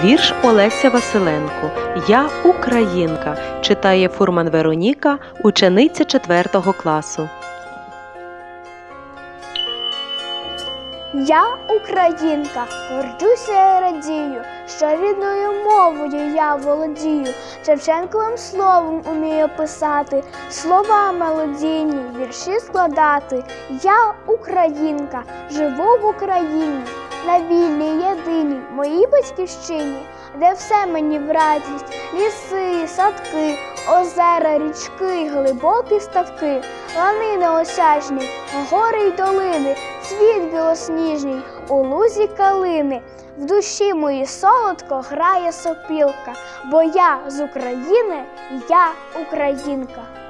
Вірш Олеся Василенко Я Українка читає Фурман Вероніка, учениця 4 класу. Я українка, горджуся і радію, що рідною мовою я володію, Шевченковим словом умію писати, слова мелодійні, вірші складати. Я українка, живу в Україні, на вільній єдиній моїй батьківщині, де все мені в радість, ліси, садки, озера, річки, глибокі ставки, лани неосяжні, гори й долини, цвіт білосніжний, у лузі калини. В душі моїй солодко грає сопілка, бо я з України, я українка.